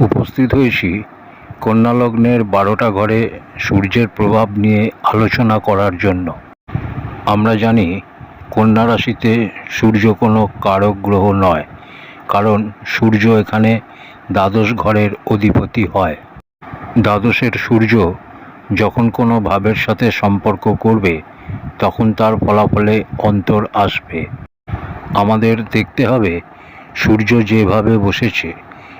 উপস্থিত হয়েছি কন্যা লগ্নের বারোটা ঘরে সূর্যের প্রভাব নিয়ে আলোচনা করার জন্য। আমরা জানি, কন্যা রাশিতে সূর্য কোনো কারক গ্রহ নয়, কারণ সূর্য এখানে দ্বাদশ ঘরের অধিপতি হয়। দ্বাদশের সূর্য যখন কোনো ভাবের সাথে সম্পর্ক করবে, তখন তার ফলাফলে অন্তর আসবে। আমাদের দেখতে হবে, সূর্য যেভাবে বসেছে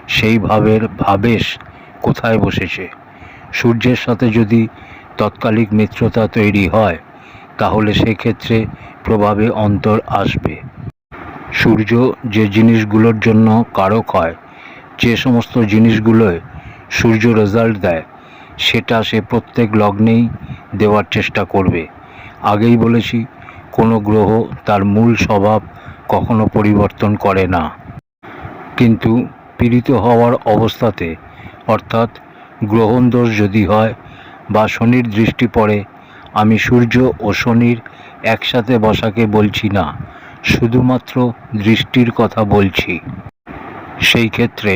সেই ভাবের ভাবেশ কোথায় বসেছে? সূর্যের সাথে যদি তৎকালিক মিত্রতা তৈরি হয়, তাহলে সেক্ষেত্রে প্রভাবে অন্তর আসবে। সূর্য যে জিনিসগুলোর জন্য কারক হয়, যে সমস্ত জিনিসগুলোয় সূর্য রেজাল্ট দেয়, সেটা সে প্রত্যেক লগ্নেই দেওয়ার চেষ্টা করবে। আগেই বলেছি, কোনো গ্রহ তার মূল স্বভাব কখনো পরিবর্তন করে না। কিন্তু পীড়িত হওয়ার অবস্থাতে, অর্থাৎ গ্রহণ দোষ যদি হয় বা শনির দৃষ্টি পড়ে, আমি সূর্য ও শনির একসাথে বসাকে বলছি না, শুধুমাত্র দৃষ্টির কথা বলছি। সেই ক্ষেত্রে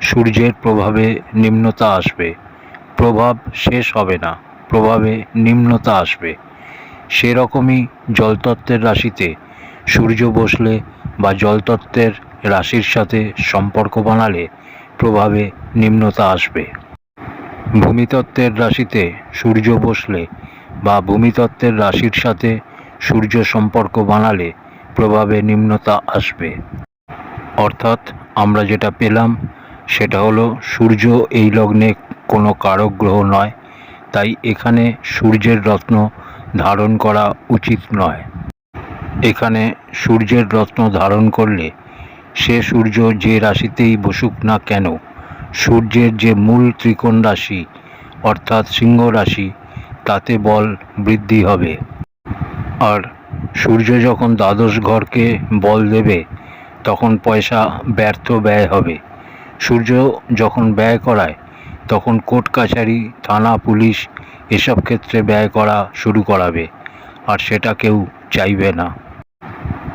সূর্যের প্রভাবে নিম্নতা আসবে। প্রভাব শেষ হবে না, প্রভাবে নিম্নতা আসবে। সেরকমই জলতত্ত্বের রাশিতে সূর্য বসলে বা জলতত্ত্বের রাশির সাথে সম্পর্ক বানালে প্রভাবে নিম্নতা আসবে। ভূমিতত্ত্বের রাশিতে সূর্য বসলে বা ভূমিতত্ত্বের রাশির সাথে সূর্য সম্পর্ক বানালে প্রভাবে নিম্নতা আসবে। অর্থাৎ আমরা যেটা পেলাম, সেটা হলো সূর্য এই লগ্নে কোনো কারক গ্রহ নয়, তাই এখানে সূর্যের রত্ন ধারণ করা উচিত নয়। এখানে সূর্যের রত্ন ধারণ করলে সে সূর্য যে রাশিতেই বসুক না কেন, সূর্যের যে মূল ত্রিকোণ রাশি, অর্থাৎ সিংহ রাশি, তাতে বল বৃদ্ধি হবে। আর সূর্য যখন দ্বাদশ ঘরকে বল দেবে, তখন পয়সা ব্যর্থ ব্যয় হবে। সূর্য যখন ব্যয় করায়, তখন কোর্ট কাছারি, থানা, পুলিশ এসব ক্ষেত্রে ব্যয় করা শুরু করাবে, আর সেটা কেউ চাইবে না।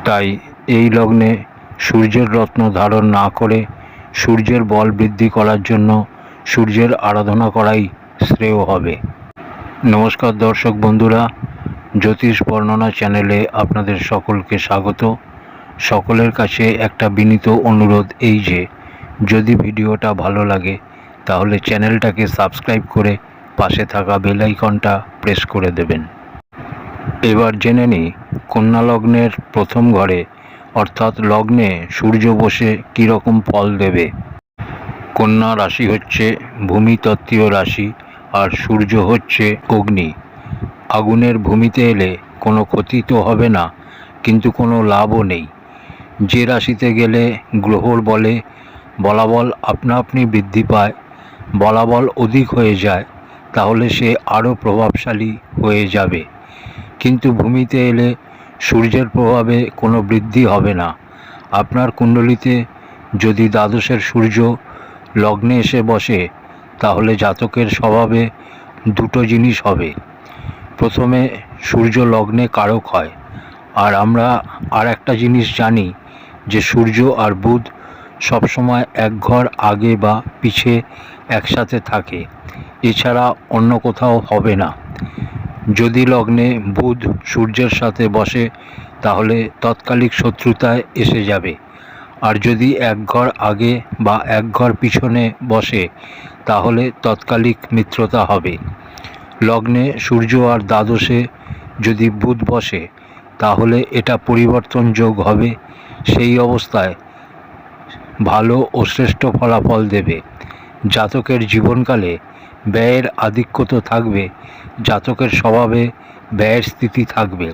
তাই এই লগ্নে সূর্যের রত্ন ধারণ না করে সূর্যের বল বৃদ্ধি করার জন্য সূর্যের আরাধনা করাই শ্রেয় হবে। নমস্কার দর্শক বন্ধুরা, জ্যোতিষ বর্ণনা চ্যানেলে আপনাদের সকলকে স্বাগত। সকলের কাছে একটা বিনীত অনুরোধ এই যে, যদি ভিডিওটা ভালো লাগে, তাহলে চ্যানেলটাকে সাবস্ক্রাইব করে পাশে থাকা বেল আইকনটা প্রেস করে দেবেন। এবার জেনে নিই, কন্যা লগ্নের প্রথম ঘরে অর্থাৎ লগ্নে সূর্য বসে কীরকম ফল দেবে? কন্যা রাশি হচ্ছে ভূমিতত্ত্বীয় রাশি আর সূর্য হচ্ছে অগ্নি। আগুনের ভূমিতে এলে কোনো ক্ষতি তো হবে না, কিন্তু কোনো লাভও নেই। যে রাশিতে গেলে গ্রহর বলে বলাবল আপনা আপনি বৃদ্ধি পায়, বলাবল অধিক হয়ে যায়, তাহলে সে আরও প্রভাবশালী হয়ে যাবে। কিন্তু ভূমিতে এলে সূর্যের প্রভাবে কোনো বৃদ্ধি হবে না। আপনার কুণ্ডলিতে যদি দ্বাদশের সূর্য লগ্নে এসে বসে, তাহলে জাতকের স্বভাবে দুটো জিনিস হবে। প্রথমে, সূর্য লগ্নে কারক হয়। আর আমরা আর একটা জিনিস জানি, যে সূর্য আর বুধ সবসময় এক ঘর আগে বা পিছে একসাথে থাকে। এছাড়া অন্য কোথাও হবে না। যদি লগ্নে বুধ সূর্যের সাথে বসে, তাহলে তৎকালিক শত্রুতায় এসে যাবে। আর যদি এক ঘর আগে বা এক ঘর পিছনে বসে, তাহলে তৎকালিক মিত্রতা হবে। লগ্নে সূর্য আর দ্বাদশে যদি বুধ বসে, তাহলে এটা পরিবর্তন যোগ হবে। সেই অবস্থায় ভালো ও শ্রেষ্ঠ ফলাফল দেবে। জাতকের জীবনকালে ব্যয়ের আধিক্য তো থাকবে, জাতকের স্বভাবে ব্যয়ের স্থিতি থাকবে।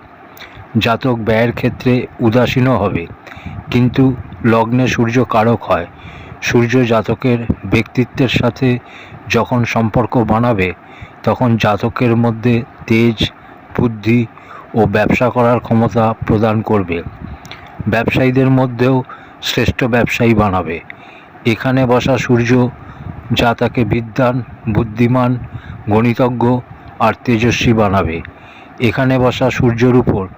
জাতক ব্যয়ের ক্ষেত্রে উদাসীনও হবে, কিন্তু লগ্নে সূর্য কারক হয়। সূর্য জাতকের ব্যক্তিত্বের সাথে যখন সম্পর্ক বানাবে, তখন জাতকের মধ্যে তেজ, বুদ্ধি ও ব্যবসা করার ক্ষমতা প্রদান করবে। ব্যবসায়ীদের মধ্যেও শ্রেষ্ঠ ব্যবসায়ী বানাবে। এখানে বসা সূর্য যা তাকে বিদ্বান, বুদ্ধিমান, গণিতজ্ঞ আর তেজস্বী বানাবে। এখানে বসা সূর্যের উপর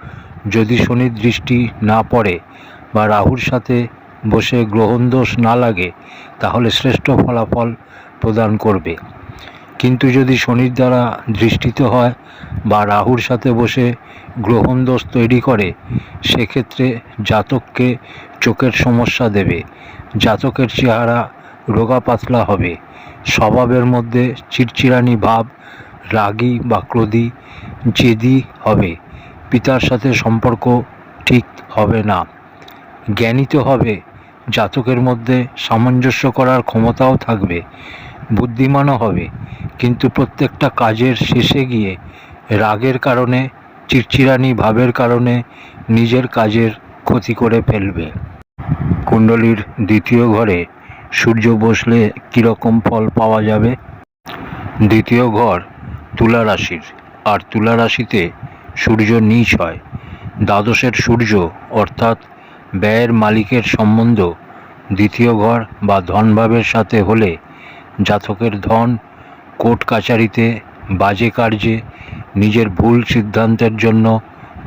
যদি শনির দৃষ্টি না পড়ে বা রাহুর সাথে বসে গ্রহণ দোষ না লাগে, তাহলে শ্রেষ্ঠ ফলাফল প্রদান করবে। কিন্তু যদি শনির দ্বারা দৃষ্টিত হয় বা রাহুর সাথে বসে গ্রহণ দোষ তৈরি করে, সেক্ষেত্রে জাতককে চোখের সমস্যা দেবে। জাতকের চেহারা রোগা পাতলা হবে। স্বভাবের মধ্যে চিরচিরানি ভাব, রাগী বা ক্রোধী, জেদি হবে। পিতার সাথে সম্পর্ক ঠিক হবে না। জ্ঞানিত হবে। জাতকের মধ্যে সামঞ্জস্য করার ক্ষমতাও থাকবে। বুদ্ধিমানও হবে। কিন্তু প্রত্যেকটা কাজের শেষে গিয়ে রাগের কারণে, চিরচিরানি ভাবের কারণে নিজের কাজের ক্ষতি করে ফেলবে। কুণ্ডলীর দ্বিতীয় ঘরে সূর্য বসলে কীরকম ফল পাওয়া যাবে? দ্বিতীয় ঘর, তুলা রাশির। আর তুলা রাশিতে সূর্য নীচ হয়। দ্বাদশের সূর্য, অর্থাৎ ব্যয়ের মালিকের সম্বন্ধ, দ্বিতীয় ঘর বা ধনভাবের সাথে হলে জাতকের ধন কোর্ট কাচারিতে বাজে কার্যে নিজের ভুল সিদ্ধান্তের জন্য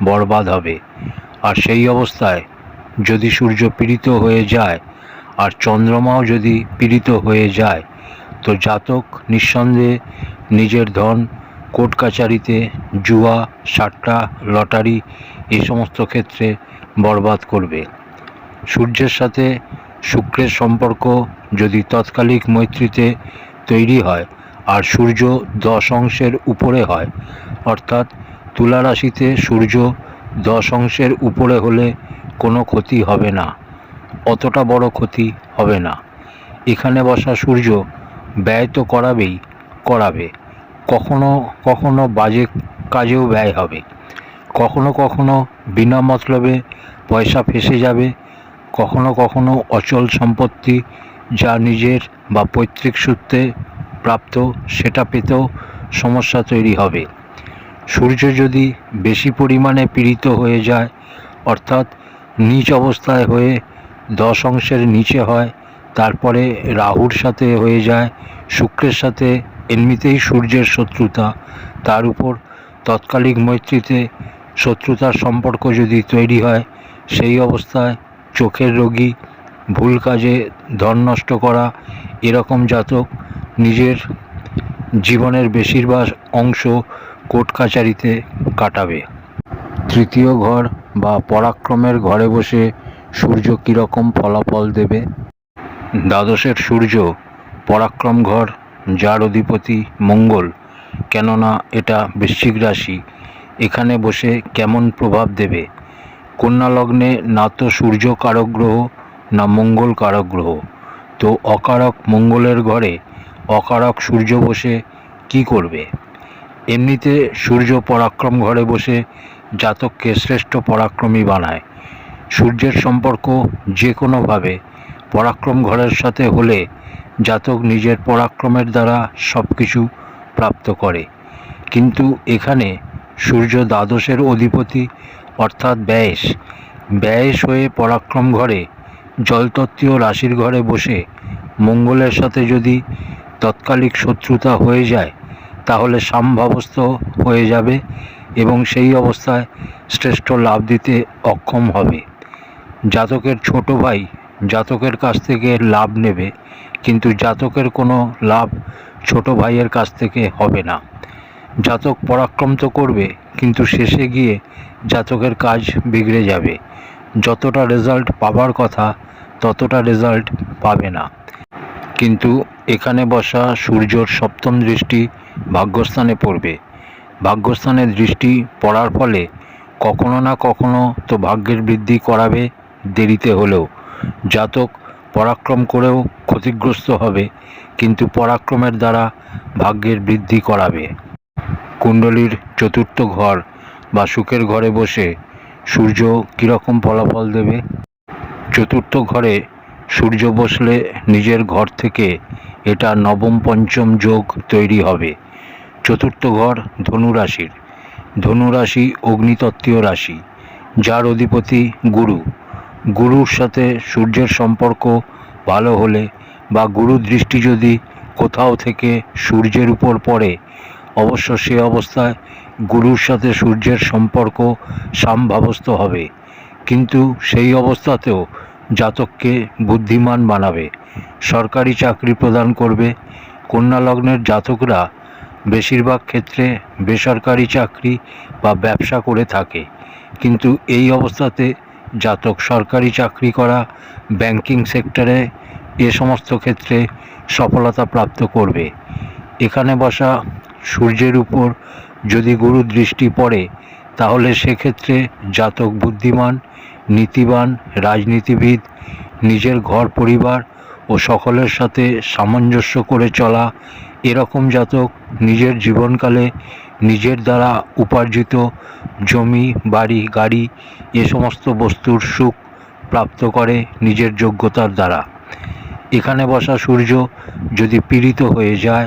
বরবাদ হবে। আর সেই অবস্থায় যদি সূর্য পীড়িত হয়ে যায় আর চন্দ্রমাও যদি পীড়িত হয়ে যায়, তো জাতক নিঃসন্দেহে নিজের ধন, কোর্ট কাচারিতে জুয়া, সাট্টা, লটারি এই সমস্ত ক্ষেত্রে বরবাদ করবে। সূর্যের সাথে শুক্রের সম্পর্ক যদি তৎকালিক মৈত্রীতে তৈরি হয় আর সূর্য দশ অংশের উপরে হয়, অর্থাৎ তুলা রাশিতে সূর্য দশ অংশের উপরে হলে কোনো ক্ষতি হবে না। অতটা বড় ক্ষতি হবে না। এখানে বসা সূর্য ব্যয় তো করাবেই, করাবে। কখনো কখনো বাজে কাজেও ব্যয় হবে। কখনো কখনো বিনা মতলবে পয়সা ফেসে যাবে। কখনো কখনো অচল সম্পত্তি যা নিজের বা পৈতৃক সূত্রে প্রাপ্ত, সেটা পেতেও সমস্যা তৈরি হবে। সূর্য যদি বেশি পরিমাণে পীড়িত হয়ে যায়, অর্থাৎ নিচ অবস্থায় হয়ে দশ অংশের নিচে হয়, তারপরে রাহুর সাথে হয়ে যায়, শুক্রের সাথে, এমনিতেই সূর্যের শত্রুতা। তার উপর তৎকালিক মৈত্রীতে শত্রুতার সম্পর্ক যদি তৈরি হয়, সেই অবস্থায় চোখের রোগী, ভুল কাজে ধন নষ্ট করা, এরকম জাতক নিজের জীবনের বেশিরভাগ অংশ কোর্ট কাচারিতে কাটাবে। তৃতীয় ঘর বা পরাক্রমের ঘরে বসে সূর্য কীরকম ফলাফল দেবে? দ্বাদশের সূর্য পরাক্রম ঘর, যার অধিপতি মঙ্গল। কেননা এটা বৃশ্চিক রাশি, এখানে বসে কেমন প্রভাব দেবে? কন্যা লগ্নে না তো সূর্য কারক গ্রহ, না মঙ্গল কারক গ্রহ। তো অকারক মঙ্গলের ঘরে অকারক সূর্য বসে কি করবে? এমনিতে সূর্য পরাক্রম ঘরে বসে জাতককে শ্রেষ্ঠ পরাক্রমী বানায়। সূর্যের সম্পর্ক যে কোনোভাবে পরাক্রম ঘরের সাথে হলে জাতক নিজের পরাক্রমের দ্বারা সব কিছু প্রাপ্ত করে। কিন্তু এখানে সূর্য দ্বাদশের অধিপতি অর্থাৎ ব্যয়েস ব্যয়েস হয়ে পরাক্রম ঘরে, জলতত্ত্বীয় রাশির ঘরে বসে মঙ্গলের সাথে যদি তৎকালিক শত্রুতা হয়ে যায়, তাহলে সামভাবস্থ হয়ে যাবে এবং সেই অবস্থায় শ্রেষ্ঠ লাভ দিতে অক্ষম হবে। জাতকের ছোট ভাই জাতকের কাছ থেকে লাভ নেবে, কিন্তু জাতকের কোনো লাভ ছোট ভাইয়ের কাছ থেকে হবে না। জাতক পরাক্রম তো করবে, কিন্তু শেষে গিয়ে জাতকের কাজ বিগড়ে যাবে। যতটা রেজাল্ট পাবার কথা, ততটা রেজাল্ট পাবে না। কিন্তু এখানে বসা সূর্যর সপ্তম দৃষ্টি ভাগ্যস্থানে পড়বে। ভাগ্যস্থানের দৃষ্টি পড়ার ফলে কখনো না কখনো তো ভাগ্যের বৃদ্ধি করাবে দেরিতে হলেও। জাতক পরাক্রম করেও ক্ষতিগ্রস্ত হবে, কিন্তু পরাক্রমের দ্বারা ভাগ্যের বৃদ্ধি করাবে। কুণ্ডলীর চতুর্থ ঘর বা সুখের ঘরে বসে সূর্য কীরকম ফলাফল দেবে? চতুর্থ ঘরে সূর্য বসলে নিজের ঘর থেকে এটা নবম পঞ্চম যোগ তৈরি হবে। চতুর্থ ঘর ধনুরাশির। ধনুরাশি অগ্নিতত্ত্বীয় রাশি, যার অধিপতি গুরু। গুরুর সাথে সূর্যের সম্পর্ক ভালো হলে বা গুরু দৃষ্টি যদি কোথাও থেকে সূর্যের উপর পড়ে, অবশ্য সে অবস্থায় গুরুর সাথে সূর্যের সম্পর্ক সামভাবস্থ হবে। কিন্তু সেই অবস্থাতেও জাতককে বুদ্ধিমান বানাবে, সরকারি চাকরি প্রদান করবে কন্যা লগ্নের জাতকরা বেশিরভাগ ক্ষেত্রে বেসরকারি চাকরি বা ব্যবসা করে থাকে। কিন্তু এই অবস্থাতে জাতক, সরকারি চাকরি করা ব্যাংকিং সেক্টরে এ সমস্ত ক্ষেত্রে সফলতা প্রাপ্ত করবে। এখানে বসা সূর্যের উপর যদি গুরু দৃষ্টি পড়ে, তাহলে সেক্ষেত্রে জাতক বুদ্ধিমান, নীতিবান, রাজনীতিবিদ, নিজের ঘর পরিবার ও সকলের সাথে সামঞ্জস্য করে চলা এরকম জাতক নিজের জীবনকালে নিজের দ্বারা উপার্জিত জমি, বাড়ি, গাড়ি এ সমস্ত বস্তুর সুখ প্রাপ্ত করে নিজের যোগ্যতার দ্বারা। এখানে বসা সূর্য যদি পীড়িত হয়ে যায়,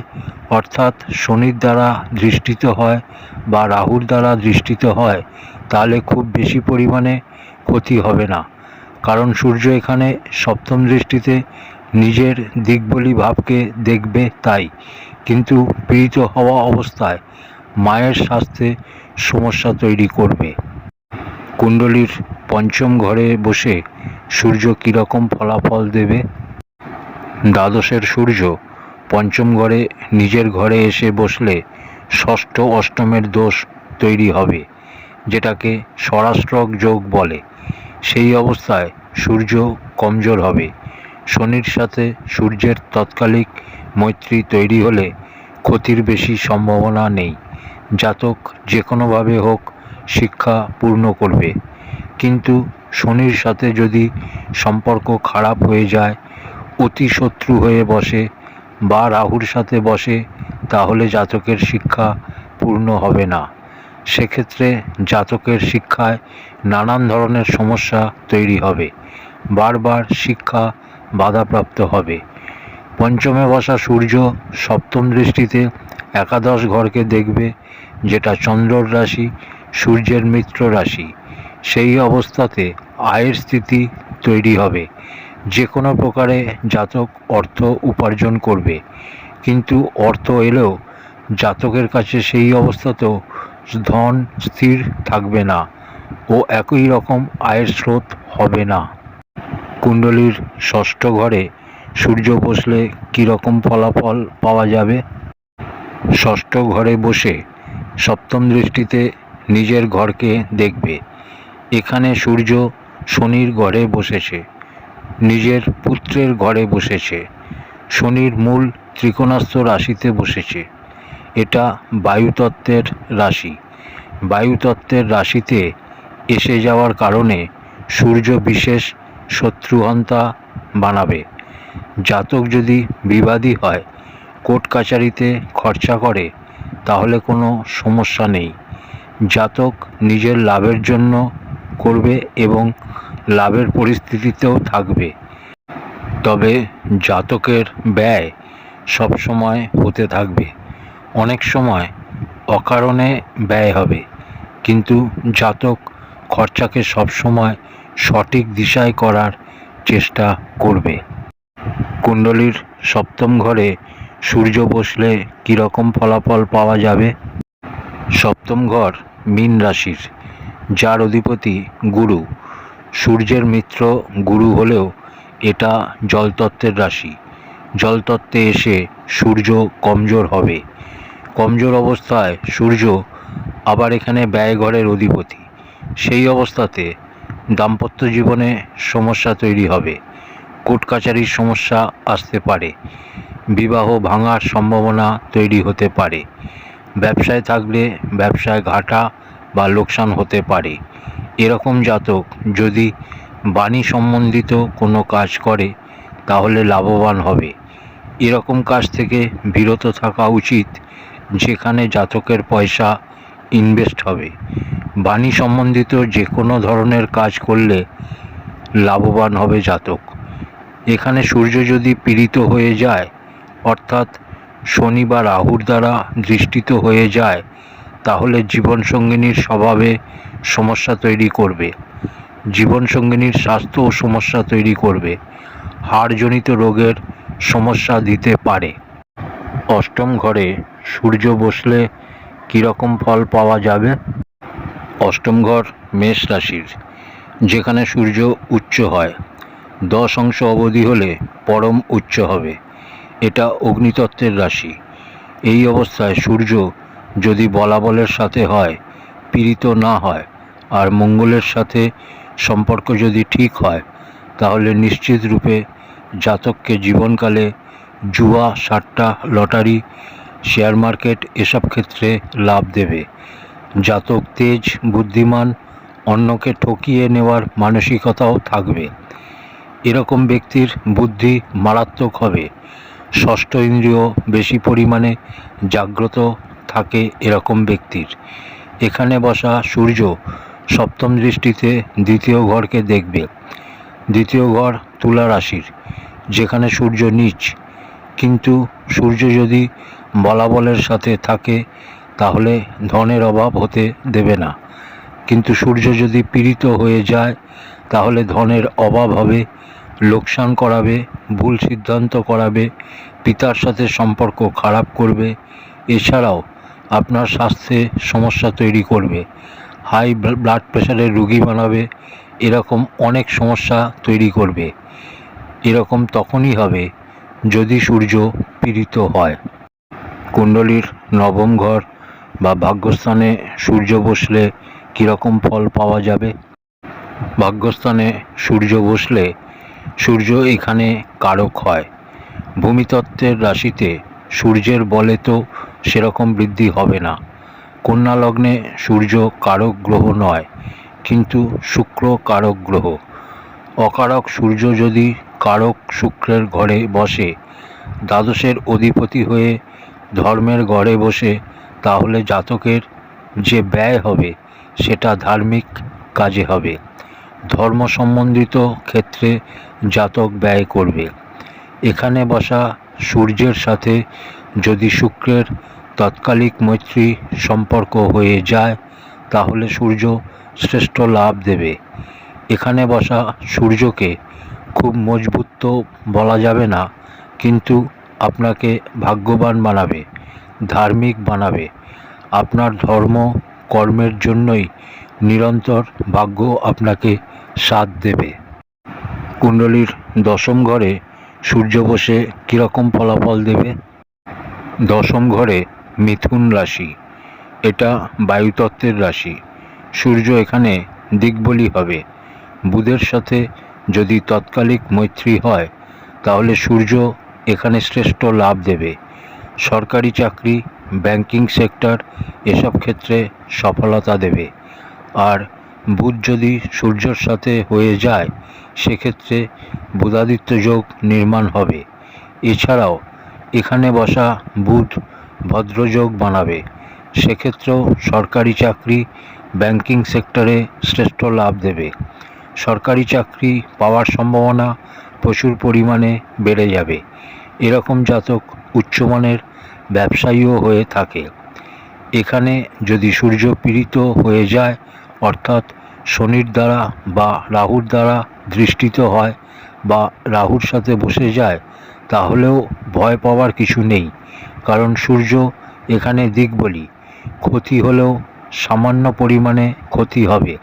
অর্থাৎ শনির দ্বারা দৃষ্টিত হয় বা রাহুর দ্বারা দৃষ্টিত হয়, তাহলে খুব বেশি পরিমাণে ক্ষতি হবে না। কারণ সূর্য এখানে সপ্তম দৃষ্টিতে নিজের দিকবলি ভাবকে দেখবে তাই। কিন্তু পীড়িত হওয়া অবস্থায় মায়ের স্বাস্থ্যে সমস্যা তৈরি করবে। কুণ্ডলীর পঞ্চম ঘরে বসে সূর্য কীরকম ফলাফল দেবে? দ্বাদশের সূর্য পঞ্চম ঘরে নিজের ঘরে এসে বসলে ষষ্ঠ অষ্টমের দোষ তৈরি হবে, যেটাকে স্বরাষ্ট্রক যোগ বলে। সেই অবস্থায় সূর্য কমজোর হবে। শনির সাথে সূর্যের তৎকালিক মৈত্রী তৈরি হলে ক্ষতির বেশি সম্ভাবনা নেই। জাতক যে কোনোভাবে হোক শিক্ষা পূর্ণ করবে। কিন্তু শনির সাথে যদি সম্পর্ক খারাপ হয়ে যায় অতি শত্রু হয়ে বসে বা রাহুর সাথে বসে, তাহলে জাতকের শিক্ষা পূর্ণ হবে না। সেক্ষেত্রে জাতকের শিক্ষায় নানান ধরনের সমস্যা তৈরি হবে। বারবার শিক্ষা বাধাপ্রাপ্ত হবে। পঞ্চমে বসা সূর্য সপ্তম দৃষ্টিতে একাদশ ঘরকে দেখবে, যেটা চন্দ্রর রাশি, সূর্যের মিত্র রাশি। সেই অবস্থাতে আয়ের স্থিতি তৈরি হবে। যে কোনো প্রকারে জাতক অর্থ উপার্জন করবে। কিন্তু অর্থ এলেও জাতকের কাছে সেই অবস্থাতেও ধন স্থির থাকবে না ও একই রকম আয়ের স্রোত হবে না। কুণ্ডলীর ষষ্ঠ ঘরে সূর্য বসলে কীরকম ফলাফল পাওয়া যাবে? ষষ্ঠ ঘরে বসে সপ্তম দৃষ্টিতে নিজের ঘরকে দেখবে। এখানে সূর্য শনির ঘরে বসেছে, নিজের পুত্রের ঘরে বসেছে, শনির মূল ত্রিকোণাস্ত রাশিতে বসেছে। এটা বায়ুতত্ত্বের রাশি। বায়ুতত্ত্বের রাশিতে এসে যাওয়ার কারণে সূর্য বিশেষ শত্রুহন্তা বানাবে। জাতক যদি বিবাদী হয়, কোর্ট কাচারিতে খরচা করে, তাহলে কোনো সমস্যা নেই। জাতক নিজের লাভের জন্য করবে এবং লাভের পরিস্থিতিতেও থাকবে। তবে জাতকের ব্যয় সবসময় হতে থাকবে। অনেক সময় অকারণে ব্যয় হবে। কিন্তু জাতক খরচাকে সবসময় সঠিক দিশায় করার চেষ্টা করবে। কুণ্ডলীর সপ্তম ঘরে সূর্য বসলে কীরকম ফলাফল পাওয়া যাবে? সপ্তম ঘর মীন রাশির, যার অধিপতি গুরু। সূর্যের মিত্র গুরু হলেও এটা জলতত্ত্বের রাশি। জলতত্ত্বে এসে সূর্য কমজোর হবে। কমজোর অবস্থায় সূর্য আবার এখানে ব্যয়ঘরের অধিপতি। সেই অবস্থাতে দাম্পত্য জীবনে সমস্যা তৈরি হবে। কোর্ট কাচারির সমস্যা আসতে পারে। বিবাহ ভাঙার সম্ভাবনা তৈরি হতে পারে। ব্যবসায় থাকলে ব্যবসায় ঘাটা বা লোকসান হতে পারে। এরকম জাতক যদি বাণী সম্বন্ধিত কোনো কাজ করে, তাহলে লাভবান হবে। এরকম কাজ থেকে বিরত থাকা উচিত, যেখানে জাতকের পয়সা ইনভেস্ট হবে। বাণী সম্বন্ধিত যে কোনো ধরনের কাজ করলে লাভবান হবে জাতক। এখানে সূর্য যদি পীড়িত হয়ে যায়, অর্থাৎ শনি বা রাহুর দ্বারা দৃষ্টিত হয়ে যায়, তাহলে জীবনসঙ্গিনীর স্বভাবে সমস্যা তৈরি করবে। জীবনসঙ্গিনীর স্বাস্থ্য ও সমস্যা তৈরি করবে। হাড়জনিত রোগের সমস্যা দিতে পারে। অষ্টম ঘরে সূর্য বসলে কীরকম ফল পাওয়া যাবে? অষ্টম ঘর মেষ রাশির, যেখানে সূর্য উচ্চ হয়। দশ অংশ অবধি হলে পরম উচ্চ হবে। এটা অগ্নিতত্ত্বের রাশি। এই অবস্থায় সূর্য যদি বলাবলের সাথে হয়, পীড়িত না হয়, আর মঙ্গলের সাথে সম্পর্ক যদি ঠিক হয়, তাহলে নিশ্চিত রূপে জাতককে জীবনকালে জুয়া, সাট্টা, লটারি শেয়ার মার্কেট এসব ক্ষেত্রে লাভ দেবে। জাতক তেজ বুদ্ধিমান, অন্যকে ঠকিয়ে নেওয়ার মানসিকতাও থাকবে। এরকম ব্যক্তির বুদ্ধি মারাত্মক হবে। ষষ্ঠ ইন্দ্রিয় বেশি পরিমাণে জাগ্রত থাকে এরকম ব্যক্তির। এখানে বসা সূর্য সপ্তম দৃষ্টিতে দ্বিতীয় ঘরকে দেখবে। দ্বিতীয় ঘর তুলা রাশির, যেখানে সূর্য নিচ। কিন্তু সূর্য যদি বলাবলের সাথে থাকে, তাহলে ধনের অভাব হতে দেবে না। কিন্তু সূর্য যদি পীড়িত হয়ে যায়, তাহলে ধনের অভাব হবে, লোকসান করাবে, ভুল সিদ্ধান্ত করাবে, পিতার সাথে সম্পর্ক খারাপ করবে। এছাড়াও আপনার স্বাস্থ্যে সমস্যা তৈরি করবে, হাই ব্লাড প্রেশারের রুগী বানাবে, এরকম অনেক সমস্যা তৈরি করবে। এরকম তখনই হবে যদি সূর্য পীড়িত হয়। কুণ্ডলীর নবম ঘর বা ভাগ্যস্থানে সূর্য বসলে কীরকম ফল পাওয়া যাবে? ভাগ্যস্থানে সূর্য বসলে সূর্য এখানে কারক হয়। ভূমিতত্ত্বের রাশিতে সূর্যের বলে তো সেরকম বৃদ্ধি হবে না। কন্যা লগ্নে সূর্য কারক গ্রহ নয়, কিন্তু শুক্র কারক গ্রহ। অকারক সূর্য যদি কারক শুক্রের ঘরে বসে, দ্বাদশের অধিপতি হয়ে ধর্মের ঘরে বসে, তাহলে জাতকের যে ব্যয় হবে, সেটা ধার্মিক কাজে হবে। ধর্ম সম্বন্ধিত ক্ষেত্রে জাতক ব্যয় করবে। এখানে বসা সূর্যের সাথে যদি শুক্রের তৎকালিক মৈত্রী সম্পর্ক হয়ে যায়, তাহলে সূর্য শ্রেষ্ঠ লাভ দেবে। এখানে বসা সূর্যকে খুব মজবুত তো বলা যাবে না, কিন্তু আপনাকে ভাগ্যবান বানাবে, ধার্মিক বানাবে। আপনার ধর্ম, কর্মের জন্যই নিরন্তর ভাগ্য আপনাকে সাথ দেবে। কুণ্ডলীর দশম ঘরে সূর্য বসে কীরকম ফলাফল দেবে? দশম ঘরে মিথুন রাশি, এটা বায়ুতত্ত্বের রাশি। সূর্য এখানে দিকবলি হবে, বুধের সাথে যদি তৎকালিক মৈত্রী হয়, তাহলে সূর্য এখানে শ্রেষ্ঠ লাভ দেবে। সরকারি চাকরি, ব্যাংকিং সেক্টর, এসব ক্ষেত্রে সফলতা দেবে। আর বুধ যদি সূর্যর সাথে হয়ে যায়, সেক্ষেত্রে বুধাদিত্য যোগ নির্মাণ হবে। এছাড়াও, এখানে বসা বুধ ভদ্রযোগ বানাবে। সেক্ষেত্রেও সরকারি চাকরি, ব্যাংকিং সেক্টরে শ্রেষ্ঠ লাভ দেবে। সরকারি চাকরি পাওয়ার সম্ভাবনা প্রচুর পরিমাণে বেড়ে যাবে। এরকম জাতক উচ্চমানের ব্যবসায়ীও হয়ে থাকে। এখানে যদি সূর্য পীড়িত হয়ে যায়, অর্থাৎ শনির দ্বারা বা রাহুর দ্বারা দৃষ্টিত হয় বা রাহুর সাথে বসে যায়, তাহলেও ভয় পাওয়ার কিছু নেই। কারণ সূর্য এখানে দিক বলি, ক্ষতি হলেও সামান্য পরিমাণে ক্ষতি হবে।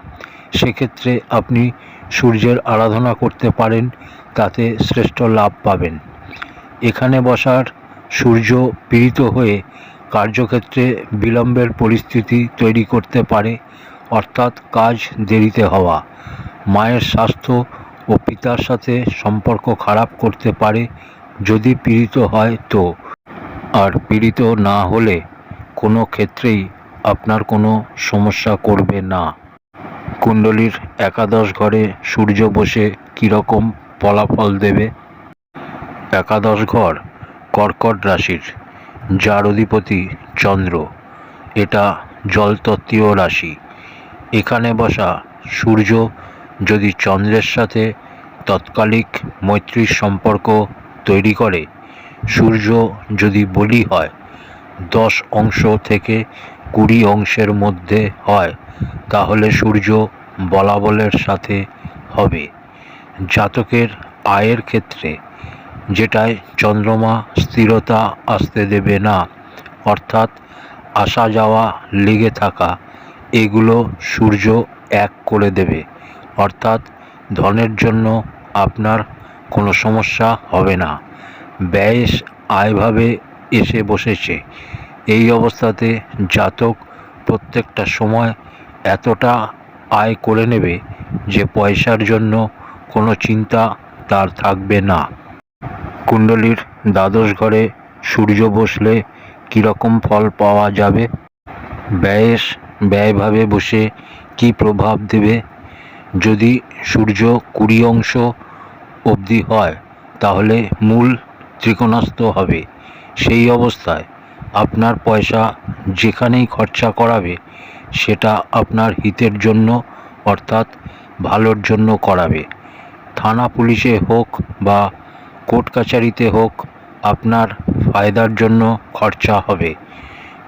সেক্ষেত্রে আপনি সূর্যের আরাধনা করতে পারেন, তাতে শ্রেষ্ঠ লাভ পাবেন। এখানে বসার সূর্য পীড়িত হয়ে কার্যক্ষেত্রে বিলম্বের পরিস্থিতি তৈরি করতে পারে, অর্থাৎ কাজ দেরিতে হওয়া। মায়ের স্বাস্থ্য ও পিতার সাথে সম্পর্ক খারাপ করতে পারে, যদি পীড়িত হয় তো। আর পীড়িত না হলে কোনো ক্ষেত্রেই আপনার কোনো সমস্যা করবে না। কুণ্ডলীর একাদশ ঘরে সূর্য বসে কীরকম ফলাফল দেবে? একাদশ ঘর কর্কট রাশির, যার অধিপতি চন্দ্র। এটা জলতত্ত্বীয় রাশি। এখানে বসা সূর্য যদি চন্দ্রের সাথে তৎকালিক মৈত্রীর সম্পর্ক তৈরি করে, সূর্য যদি বলি হয় দশ অংশ থেকে কুড়ি অংশের মধ্যে হয়, তাহলে সূর্য বলাবলের সাথে হবে। জাতকের আয়ের ক্ষেত্রে যেটায় চন্দ্রমা স্থিরতা আসতে দেবে না, অর্থাৎ আসা যাওয়া লেগে থাকা, এগুলো সূর্য এক করে দেবে। অর্থাৎ ধনের জন্য আপনার কোনো সমস্যা হবে না। ব্যয়েস আয়ভাবে এসে বসেছে। এই অবস্থাতে জাতক প্রত্যেকটা সময় এতটা আয় করে নেবে যে পয়সার জন্য কোনো চিন্তা তার থাকবে না। কুণ্ডলীর দ্বাদশ ঘরে সূর্য বসলে কীরকম ফল পাওয়া যাবে? ব্যয়েস ব্যয়ভাবে বসে কি প্রভাব দেবে? যদি সূর্য কুড়ি অংশ অবধি হয়, তাহলে মূল ত্রিকোণাস্ত হবে। সেই অবস্থায় আপনার পয়সা যেখানেই খরচা করাবে, সেটা আপনার হিতের জন্য অর্থাৎ ভালোর জন্য করাবে। থানা পুলিশে হোক বা কোর্ট কাছারিতে হোক, আপনার ফায়দার জন্য খরচা হবে।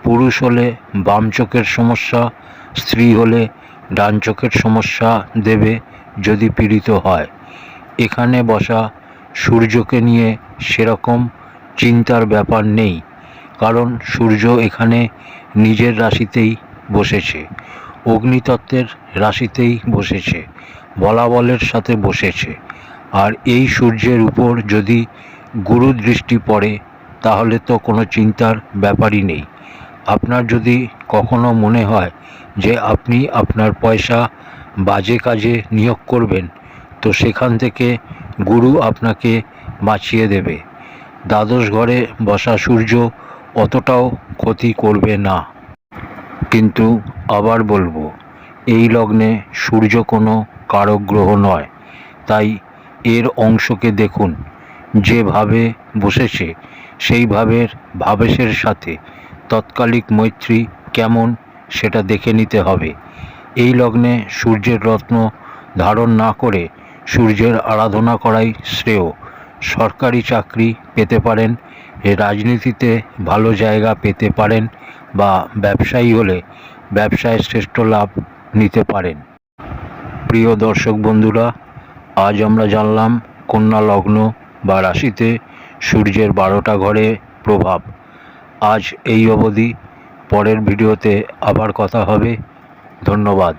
পুরুষ হলে বাম চোখের সমস্যা, স্ত্রী হলে ডান চোখের সমস্যা দেবে যদি পীড়িত হয়। এখানে বসা সূর্যকে নিয়ে সেরকম চিন্তার ব্যাপার নেই। কারণ সূর্য এখানে নিজের রাশিতেই বসেছে। অগ্নিতত্ত্বের রাশিতেই বসেছে। বলাবলের সাথে বসেছে। আর এই সূর্যের উপর যদি গুরু দৃষ্টি পড়ে, তাহলে তো কোনো চিন্তার ব্যাপারই নেই। আপনার যদি কখনো মনে হয় যে আপনি আপনার পয়সা বাজে কাজে নিয়োগ করবেন, তো সেখান থেকে গুরু আপনাকে বাঁচিয়ে দেবে। দ্বাদশ ঘরে বসা সূর্য অতটাও ক্ষতি করবে না। কিন্তু আবার বলব, এই লগ্নে সূর্য কোনো কারক গ্রহ নয়। তাই এর অংশকে দেখুন যেভাবে বসেছে, সেই ভাবের ভাবেশের সাথে তৎকালিক মৈত্রী কেমন সেটা দেখে নিতে হবে। এই লগ্নে সূর্যের রত্ন ধারণ না করে সূর্যের আরাধনা করাই শ্রেয়। সরকারি চাকরি পেতে পারেন রাজনীতিতে ভালো জায়গা পেতে পারেন বা ব্যবসায়ী হলে ব্যবসায় শ্রেষ্ঠ লাভ নিতে পারেন। প্রিয় দর্শক বন্ধুরা, আজ আমরা জানলাম কন্যা লগ্ন বা রাশিতে সূর্যের বারোটা ঘরে প্রভাব। আজ এই অবধি, পরের ভিডিওতে আবার কথা হবে। ধন্যবাদ।